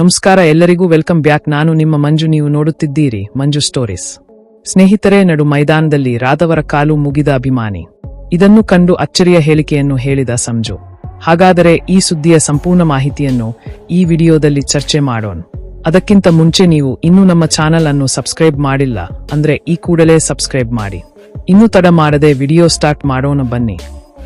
ನಮಸ್ಕಾರ, ಎಲ್ಲರಿಗೂ welcome back. ನಾನು ನಿಮ್ಮ ಮಂಜು, ನೀವು ನೋಡುತ್ತಿದ್ದೀರಿ ಮಂಜು ಸ್ಟೋರೀಸ್. ಸ್ನೇಹಿತರೇ, ನಡು ಮೈದಾನದಲ್ಲಿ ರಾದವರ ಕಾಲು ಮುಗಿದ ಅಭಿಮಾನಿ. ಇದನ್ನು ಕಂಡು ಅಚ್ಚರಿಯ ಹೇಳಿಕೆಯನ್ನು ಹೇಳಿದ ಸಂಜು. ಹಾಗಾದರೆ ಈ ಸುದ್ದಿಯ ಸಂಪೂರ್ಣ ಮಾಹಿತಿಯನ್ನು ಈ ವಿಡಿಯೋದಲ್ಲಿ ಚರ್ಚೆ ಮಾಡೋಣ. ಅದಕ್ಕಿಂತ ಮುಂಚೆ ನೀವು ಇನ್ನೂ ನಮ್ಮ ಚಾನೆಲ್ ಅನ್ನು ಸಬ್ಸ್ಕ್ರೈಬ್ ಮಾಡಿಲ್ಲ, ಅಂದ್ರೆ ಈ ಕೂಡಲೇ ಸಬ್ಸ್ಕ್ರೈಬ್ ಮಾಡಿ. ಇನ್ನೂ ತಡ ಮಾಡದೆ ವಿಡಿಯೋ ಸ್ಟಾರ್ಟ್ ಮಾಡೋಣ ಬನ್ನಿ.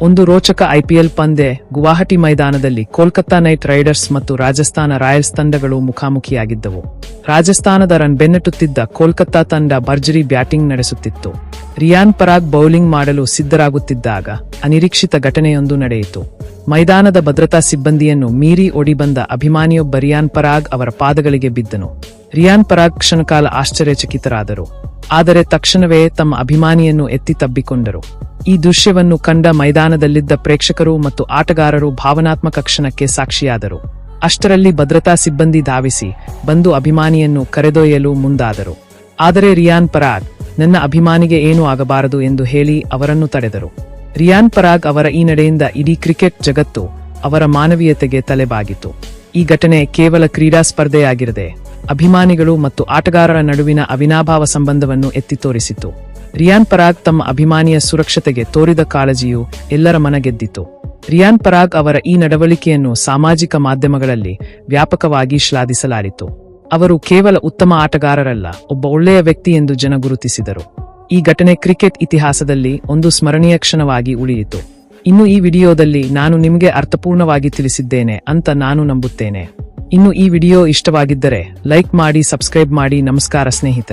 ಒಂದು ರೋಚಕ ಐಪಿಎಲ್ ಪಂದ್ಯ ಗುವಾಹಟಿ ಮೈದಾನದಲ್ಲಿ ಕೋಲ್ಕತ್ತಾ ನೈಟ್ ರೈಡರ್ಸ್ ಮತ್ತು ರಾಜಸ್ಥಾನ ರಾಯಲ್ಸ್ ತಂಡಗಳು ಮುಖಾಮುಖಿಯಾಗಿದ್ದವು. ರಾಜಸ್ಥಾನದ ರನ್ ಬೆನ್ನಟ್ಟುತ್ತಿದ್ದ ಕೋಲ್ಕತ್ತಾ ತಂಡ ಭರ್ಜರಿ ಬ್ಯಾಟಿಂಗ್ ನಡೆಸುತ್ತಿತ್ತು. ರಿಯಾನ್ ಪರಾಗ್ ಬೌಲಿಂಗ್ ಮಾಡಲು ಸಿದ್ಧರಾಗುತ್ತಿದ್ದಾಗ ಅನಿರೀಕ್ಷಿತ ಘಟನೆಯೊಂದು ನಡೆಯಿತು. ಮೈದಾನದ ಭದ್ರತಾ ಸಿಬ್ಬಂದಿಯನ್ನು ಮೀರಿ ಓಡಿಬಂದ ಅಭಿಮಾನಿಯೊಬ್ಬ ರಿಯಾನ್ ಪರಾಗ್ ಅವರ ಪಾದಗಳಿಗೆ ಬಿದ್ದನು. ರಿಯಾನ್ ಪರಾಗ್ ಕ್ಷಣಕಾಲ ಆಶ್ಚರ್ಯಚಕಿತರಾದರು. ಆದರೆ ತಕ್ಷಣವೇ ತಮ್ಮ ಅಭಿಮಾನಿಯನ್ನು ಎತ್ತಿ ತಬ್ಬಿಕೊಂಡರು. ಈ ದೃಶ್ಯವನ್ನು ಕಂಡ ಮೈದಾನದಲ್ಲಿದ್ದ ಪ್ರೇಕ್ಷಕರು ಮತ್ತು ಆಟಗಾರರು ಭಾವನಾತ್ಮಕ ಕ್ಷಣಕ್ಕೆ ಸಾಕ್ಷಿಯಾದರು. ಅಷ್ಟರಲ್ಲಿ ಭದ್ರತಾ ಸಿಬ್ಬಂದಿ ಧಾವಿಸಿ ಬಂದು ಅಭಿಮಾನಿಯನ್ನು ಕರೆದೊಯ್ಯಲು ಮುಂದಾದರು. ಆದರೆ ರಿಯಾನ್ ಪರಾಗ್, ನನ್ನ ಅಭಿಮಾನಿಗೆ ಏನೂ ಆಗಬಾರದು ಎಂದು ಹೇಳಿ ಅವರನ್ನು ತಡೆದರು. ರಿಯಾನ್ ಪರಾಗ್ ಅವರ ಈ ನಡೆಯಿಂದ ಇಡೀ ಕ್ರಿಕೆಟ್ ಜಗತ್ತು ಅವರ ಮಾನವೀಯತೆಗೆ ತಲೆಬಾಗಿತು ಈ ಘಟನೆ ಕೇವಲ ಕ್ರೀಡಾ ಸ್ಪರ್ಧೆಯಾಗಿರದೆ ಅಭಿಮಾನಿಗಳು ಮತ್ತು ಆಟಗಾರರ ನಡುವಿನ ಅವಿನಾಭಾವ ಸಂಬಂಧವನ್ನು ಎತ್ತಿ ತೋರಿಸಿತು. ರಿಯಾನ್ ಪರಾಗ್ ತಮ್ಮ ಅಭಿಮಾನಿಯ ಸುರಕ್ಷತೆಗೆ ತೋರಿದ ಕಾಳಜಿಯು ಎಲ್ಲರ ಮನಗೆದ್ದಿತು. ರಿಯಾನ್ ಪರಾಗ್ ಅವರ ಈ ನಡವಳಿಕೆಯನ್ನು ಸಾಮಾಜಿಕ ಮಾಧ್ಯಮಗಳಲ್ಲಿ ವ್ಯಾಪಕವಾಗಿ ಶ್ಲಾಘಿಸಲಾಯಿತು ಅವರು ಕೇವಲ ಉತ್ತಮ ಆಟಗಾರರಲ್ಲ, ಒಬ್ಬ ಒಳ್ಳೆಯ ವ್ಯಕ್ತಿ ಎಂದು ಜನ ಗುರುತಿಸಿದರು. ಈ ಘಟನೆ ಕ್ರಿಕೆಟ್ ಇತಿಹಾಸದಲ್ಲಿ ಒಂದು ಸ್ಮರಣೀಯ ಕ್ಷಣವಾಗಿ ಉಳಿಯಿತು. ಇನ್ನು ಈ ವಿಡಿಯೋದಲ್ಲಿ ನಾನು ನಿಮಗೆ ಅರ್ಥಪೂರ್ಣವಾಗಿ ತಿಳಿಸಿದ್ದೇನೆ ಅಂತ ನಾನು ನಂಬುತ್ತೇನೆ. ಇನ್ನು ಈ ವಿಡಿಯೋ ಇಷ್ಟವಾಗಿದ್ದರೆ ಲೈಕ್ ಮಾಡಿ ಸಬ್ಸ್ಕ್ರೈಬ್ ಮಾಡಿ. ನಮಸ್ಕಾರ ಸ್ನೇಹಿತರೆ.